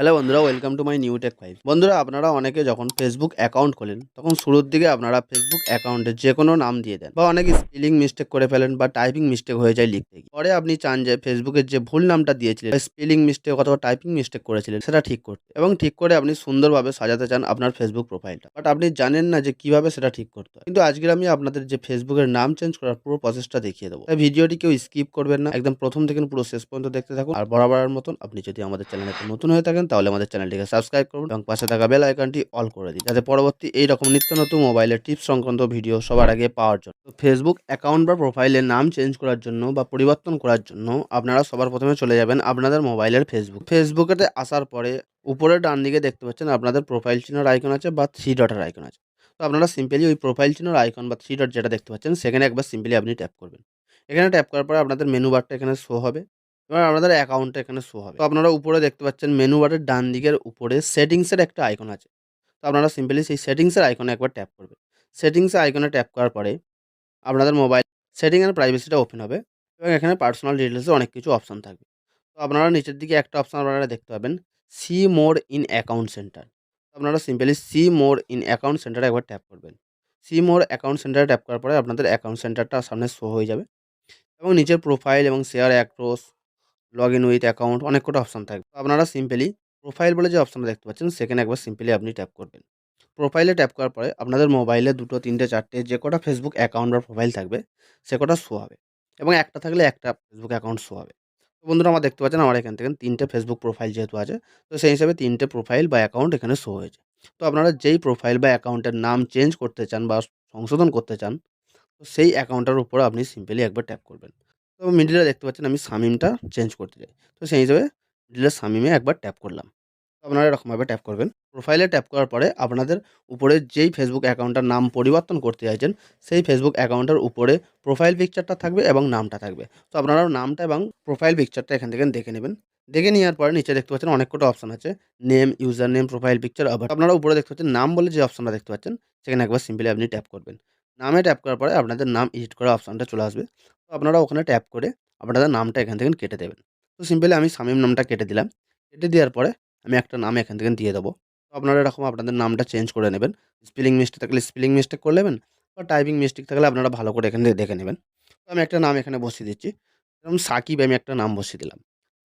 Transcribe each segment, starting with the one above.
Hello বন্ধুরা welcome to my new tech five বন্ধুরা, আপনারা অনেকে যখন ফেসবুক অ্যাকাউন্ট খোলেন, তখন শুরুর দিকে আপনারা ফেসবুক অ্যাকাউন্টে যে কোনো নাম দিয়ে দেন বা অনেকে স্পেলিং মিস্টেক করে ফেলেন বা টাইপিং মিস্টেক হয়ে যায় লিখতে গিয়ে। পরে আপনি চান যে ফেসবুকের যে ভুল নামটা দিয়েছিলেন স্পেলিং মিস্টেক অথবা টাইপিং মিস্টেক করেছিলেন, সেটা ঠিক করতে। এবং ঠিক করে আপনি সুন্দরভাবে সাজাতে চান আপনার ফেসবুক প্রোফাইলটা বাট আপনি জানেন না যে কীভাবে সেটা ঠিক করতে হয়। কিন্তু আজকের আমি আপনাদের যে ফেসবুকের নাম চেঞ্জ করার পুরো প্রসেসটা দেখিয়ে দেবো। তাই ভিডিওটি কেউ স্কিপ করবেন না। একদম প্রথম থেকে পুরো শেষ পর্যন্ত দেখতে থাকুন। আর বরাবরের মতন আপনি যদি আমাদের চ্যানেলে নতুন হয়ে থাকেন তাহলে আমাদের চ্যানেলটিকে সাবস্ক্রাইব করুন এবং পাশে থাকা বেল আইকনটি অল করে দিন। যাতে পরবর্তী এই রকম নিত্য নতুন মোবাইলের টিপস সংক্রান্ত ভিডিও সবার আগে পাওয়ার জন্য। ফেসবুক অ্যাকাউন্ট বা প্রোফাইলের নাম চেঞ্জ করার জন্য বা পরিবর্তন করার জন্য আপনারা সবার প্রথমে চলে যাবেন আপনাদের মোবাইলের ফেসবুক ফেসবুকেতে আসার পরে উপরে ডান দিকে দেখতে পাচ্ছেন আপনাদের প্রোফাইল চিহ্নের আইকন আছে বা থ্রি ডটের আইকন আছে। তো আপনারা সিম্পলি ওই প্রোফাইল চিহ্নের আইকন বা থ্রি ডট যেটা দেখতে পাচ্ছেন, সেখানে একবার সিম্পলি আপনি ট্যাপ করবেন। এখানে ট্যাপ করার পরে আপনাদের মেনু বারটা এখানে শো হবে। এবার আপনাদের অ্যাকাউন্টটা এখানে শো হবে। তো আপনারা উপরে দেখতে পাচ্ছেন মেনু বারের ডান দিকের উপরে সেটিংসের একটা আইকন আছে। তো আপনারা সিম্পলি সেই সেটিংসের আইকনে একবার ট্যাপ করবেন। সেটিংসের আইকনে ট্যাপ করার পরে আপনাদের মোবাইল সেটিং অ্যান্ড প্রাইভেসিটা ওপেন হবে এবং এখানে পার্সোনাল ডিটেলসে অনেক কিছু অপশান থাকবে। তো আপনারা নিচের দিকে একটা অপশান আপনারা দেখতে পাবেন see more in account centre আপনারা simply see more in account সেন্টারে একবার ট্যাপ করবেন। সি মোর অ্যাকাউন্ট সেন্টারে ট্যাপ করার পরে আপনাদের অ্যাকাউন্ট সেন্টারটা সামনে শো হয়ে যাবে এবং নিচের প্রোফাইল এবং share across log in with account অনেক কটা অপশান থাকবে। আপনারা সিম্পলি প্রোফাইল বলে যে অপশানটা দেখতে পাচ্ছেন, সেখানে একবার সিম্পলি আপনি ট্যাপ করবেন। প্রোফাইলে ট্যাপ করার পরে আপনাদের মোবাইলে দুটো, তিনটে, চারটে যে কটা ফেসবুক অ্যাকাউন্ট বা প্রোফাইল থাকবে, সে কটা শো হবে। এবং একটা থাকলে একটা ফেসবুক অ্যাকাউন্ট শো হবে। তো বন্ধুরা, আমার দেখতে পাচ্ছেন আমার এখান থেকে তিনটে ফেসবুক প্রোফাইল যেহেতু আছে, তো সেই হিসাবে তিনটে প্রোফাইল বা অ্যাকাউন্ট এখানে শো হয়েছে। তো আপনারা যেই প্রোফাইল বা অ্যাকাউন্টের নাম চেঞ্জ করতে চান বা সংশোধন করতে চান, তো সেই অ্যাকাউন্টটার উপর আপনি সিম্পলি একবার ট্যাপ করবেন। তো মিডিলে দেখতে পাচ্ছেন আমি সামিমটা চেঞ্জ করতে চাই। তো সেই হিসাবে মিডিলের সামিমে একবার ট্যাপ করলাম। আপনারা এরকমভাবে ট্যাপ করবেন। প্রোফাইলে ট্যাপ করার পরে আপনাদের উপরে যেই ফেসবুক অ্যাকাউন্টটার নাম পরিবর্তন করতে চাইছেন, সেই ফেসবুক অ্যাকাউন্টের উপরে প্রোফাইল পিকচারটা থাকবে এবং নামটা থাকবে। তো আপনারা নামটা এবং প্রোফাইল পিকচারটা এখান থেকে দেখে নেবেন। দেখে নেওয়ার পরে নিচে দেখতে পাচ্ছেন অনেক কটা অপশান আছে name user name profile picture আবার আপনারা উপরে দেখতে পাচ্ছেন নাম বলে যে অপশানটা দেখতে পাচ্ছেন, সেখানে একবার সিম্পলি আপনি ট্যাপ করবেন। নামে ট্যাপ করার পরে আপনাদের নাম এডিট করা অপশানটা চলে আসবে। তো আপনারা ওখানে ট্যাপ করে আপনাদের নামটা এখান থেকে কেটে দেবেন। তো সিম্পলি আমি শামিম নামটা কেটে দিলাম। কেটে দেওয়ার পরে আমি একটা নাম এখান থেকে দিয়ে দেবো। তো আপনারা এরকম আপনাদের নামটা চেঞ্জ করে নেবেন। স্পেলিং মিস্টেক থাকলে স্পেলিং মিস্টেক করে নেবেন বা টাইপিং মিস্টেক থাকলে আপনারা ভালো করে এখান থেকে দেখে নেবেন। তো আমি একটা নাম এখানে বসিয়ে দিচ্ছি। যেমন সাকিব আমি একটা নাম বসিয়ে দিলাম।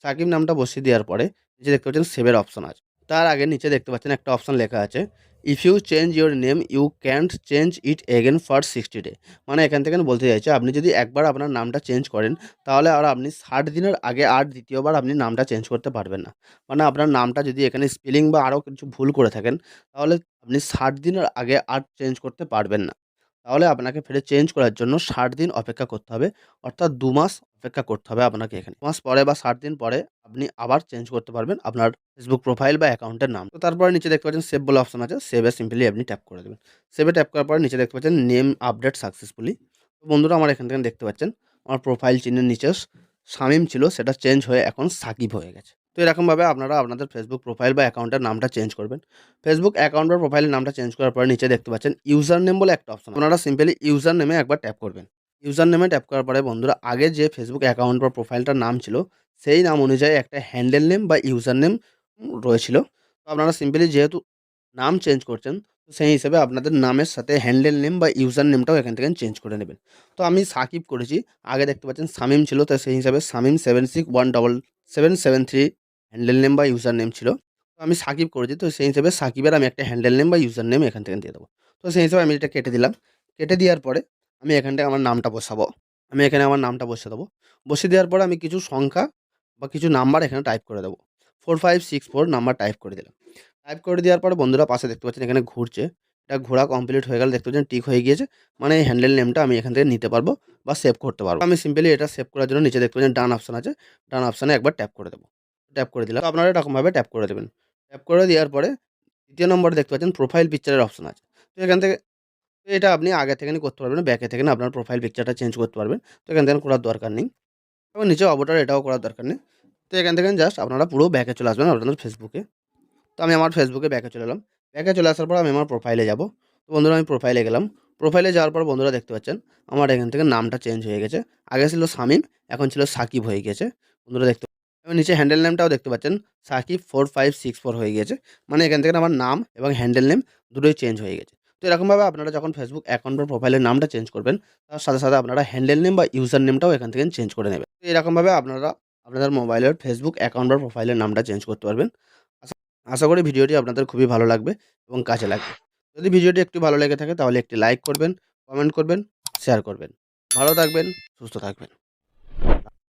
সাকিব নামটা বসিয়ে দেওয়ার পরে নিচে দেখতে পাচ্ছেন সেভের অপশন আছে। তার আগে নিচে দেখতে পাচ্ছেন একটা অপশন লেখা আছে। If you change your name you can't change it again for sixty day মানে এখান থেকে বলতে চাইছে, আপনি যদি একবার আপনার নামটা চেঞ্জ করেন, তাহলে আর আপনি ষাট দিনের আগে আর দ্বিতীয়বার আপনি নামটা চেঞ্জ করতে পারবেন না। মানে আপনার নামটা যদি এখানে স্পেলিং বা আরও কিছু ভুল করে থাকেন, তাহলে আপনি ষাট দিনের আগে আর চেঞ্জ করতে পারবেন না। তাহলে আপনাকে ফের চেঞ্জ করার জন্য ষাট দিন অপেক্ষা করতে হবে। অর্থাৎ দু মাস অপেক্ষা করতে হবে আপনাকে এখানে। মাস পরে বা ষাট দিন পরে আপনি আবার চেঞ্জ করতে পারবেন আপনার ফেসবুক প্রোফাইল বা অ্যাকাউন্টের নাম। তো তারপরে নিচে দেখতে পাচ্ছেন সেভ বলে অপশন আছে। সেভে সিম্পলি আপনি ট্যাপ করে দেবেন। সেভে ট্যাপ করার পরে নিচে দেখতে পাচ্ছেন নেম আপডেট সাকসেসফুলি তো বন্ধুরা আমার এখান থেকে দেখতে পাচ্ছেন, আমার প্রোফাইল চিহ্নের নিচে শামিম ছিল, সেটা চেঞ্জ হয়ে এখন সাকিব হয়ে গেছে। তো এরকমভাবে আপনারা আপনাদের ফেসবুক প্রোফাইল বা অ্যাকাউন্টের নামটা চেঞ্জ করবেন। ফেসবুক অ্যাকাউন্ট বা প্রোফাইলের নামটা চেঞ্জ করার পরে নিচে দেখতে পাচ্ছেন ইউজার নেম বলে একটা অপশন আপনারা সিম্পলি ইউজার নেমে একবার ট্যাপ করবেন। ইউজার নেমে ট্যাপ করার পরে বন্ধুরা, আগে যে ফেসবুক অ্যাকাউন্ট বা প্রোফাইলটার নাম ছিল, সেই নাম অনুযায়ী একটা হ্যান্ডেল নেম বা ইউজার নেম রয়েছিল। তো আপনারা সিম্পলি যেহেতু নাম চেঞ্জ করছেন, তো সেই হিসেবে আপনাদের নামের সাথে হ্যান্ডেল নেম বা ইউজার নেমটাও এখান থেকে চেঞ্জ করে নেবেন। তো আমি সাকিব করেছি। আগে দেখতে পাচ্ছেন সামিম ছিল, তো সেই হিসাবে Shamim seven six one double seven seven three handle name বা ইউজার নেম ছিল। তো আমি সাকিব করেছি, তো সেই হিসেবে সাকিবের আমি একটা হ্যান্ডেল নেম বা ইউজার নেম এখান থেকে দিয়ে দেবো। তো সেই হিসেবে আমি এটা কেটে দিলাম। কেটে দেওয়ার পরে আমি এখানটায় আমার নামটা বসাবো। আমি এখানে আমার নামটা বসিয়ে দেবো। বসিয়ে দেওয়ার পরে আমি কিছু সংখ্যা বা কিছু নাম্বার এখানে টাইপ করে দেবো। Four five six four number type করে দিলাম। টাইপ করে দেওয়ার পরে বন্ধুরা পাশে দেখতে পাচ্ছেন এখানে ঘুরছে। এটা ঘোরা কমপ্লিট হয়ে গেলে, দেখতে পাচ্ছেন টিক হয়ে গিয়েছে। মানে হ্যান্ডেল নেমটা আমি এখান থেকে নিতে পারব বা সেভ করতে পারব। আমি সিম্পলি এটা সেভ করার জন্য নিচে দেখতে পাচ্ছেন ডান অপশান আছে। ডান অপশানে একবার ট্যাপ করে দেবো। ট্যাপ করে দিলাম। আপনারা এরকমভাবে ট্যাপ করে দেবেন। ট্যাপ করে দেওয়ার পরে দ্বিতীয় নম্বরে দেখতে পাচ্ছেন প্রোফাইল পিকচারের অপশন আছে। তো এখান থেকে তো এটা আপনি আগে থেকে করতে পারবেন ব্যাকে থেকে আপনার প্রোফাইল পিকচারটা চেঞ্জ করতে পারবেন। তো এখান থেকে করার দরকার নেই। এবং নিচে অবটার এটাও করার দরকার নেই। তো এখান থেকে জাস্ট আপনারা পুরো ব্যাকে চলে আসবেন আপনাদের ফেসবুকে তো আমি আমার ফেসবুকে ব্যাকে চলে এলাম। ব্যাকে চলে আসার পর আমি আমার প্রোফাইলে যাব। তো বন্ধুরা আমি প্রোফাইলে গেলাম। প্রোফাইলে যাওয়ার পর বন্ধুরা দেখতে পাচ্ছেন, আমার এখান থেকে নামটা চেঞ্জ হয়ে গেছে। আগে ছিল শামিম, এখন ছিল সাকিব হয়ে গেছে। বন্ধুরা দেখতে এবং নিচে হ্যান্ডেল নেমটাও দেখতে পাচ্ছেন। Sakib four five six four হয়ে গিয়েছে। মানে এখান থেকে আমার নাম এবং হ্যান্ডেল নেম দুটোই চেঞ্জ হয়ে গেছে। তো এরকমভাবে আপনারা যখন ফেসবুক অ্যাকাউন্ট বা প্রোফাইলের নামটা চেঞ্জ করবেন, তার সাথে সাথে আপনারা হ্যান্ডেল নেম বা ইউজার নেমটাও এখান থেকে চেঞ্জ করে নেবেন। তো এরকমভাবে আপনারা আপনাদের মোবাইলের ফেসবুক অ্যাকাউন্ট বা প্রোফাইলের নামটা চেঞ্জ করতে পারবেন। আশা করি ভিডিওটি আপনাদের খুবই ভালো লাগবে এবং কাজে লাগবে। যদি ভিডিওটি একটু ভালো লেগে থাকে তাহলে একটি লাইক করবেন কমেন্ট করবেন শেয়ার করবেন। ভালো থাকবেন, সুস্থ থাকবেন।